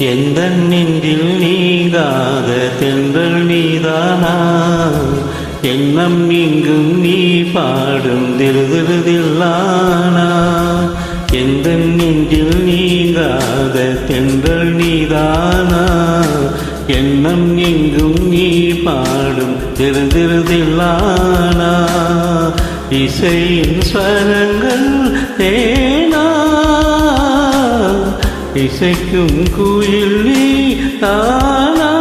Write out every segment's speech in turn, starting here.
எந்த நெஞ்சில் நீங்காத தென்றல் நீதானா எண்ணம் நீங்கும் நீ பாடும் திருதிருதில்லானா? எந்த நெஞ்சில் நீங்காத தென்றல் நீதானா எண்ணம் நீங்கும் நீ பாடும் திருதிருதில்லானா? இசையின் ஸ்வரங்கள் தேனா? இசைக்கும் குயில் நீ தானா?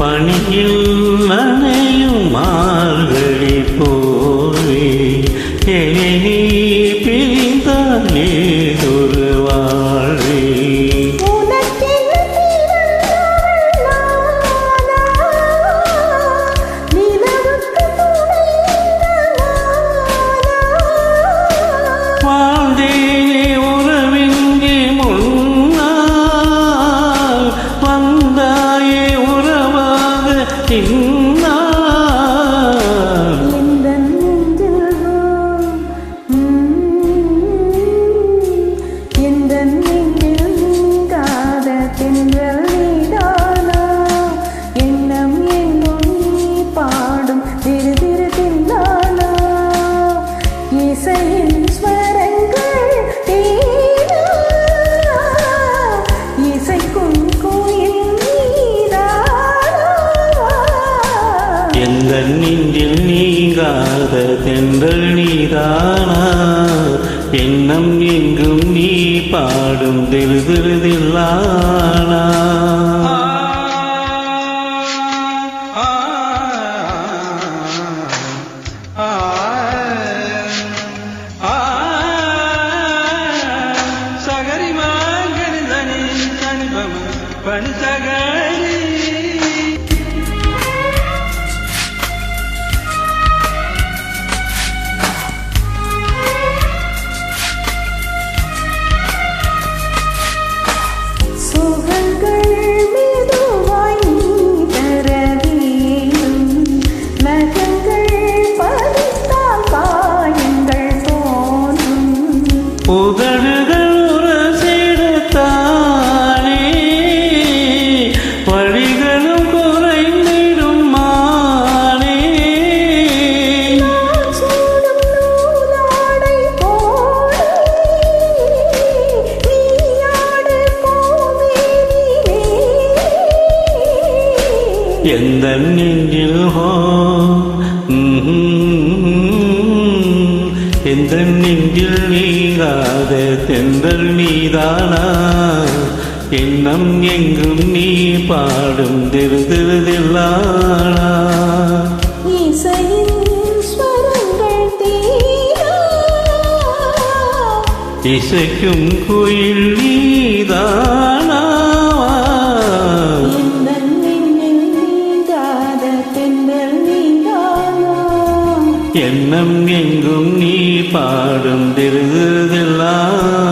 പണിയിൽ നനയും മാർഗഴി പോയി എനി പിരിന്താലേ எந்த நெஞ்சில் நீங்காத தென்றல் நீதானா? எண்ணம் எங்கும் நீ பாடும் திருதிருதில்லானா எந்த நெஞ்சில் ஹோ? எந்த நெஞ்சில் நீங்காத தென்றல் நீதானா எண்ணம் எங்கும் நீ பாடும் தீரா? இசைக்கும் குயில் நீதானா? உலகம் எங்கும் நீ பாடும் திருதெல்லாம்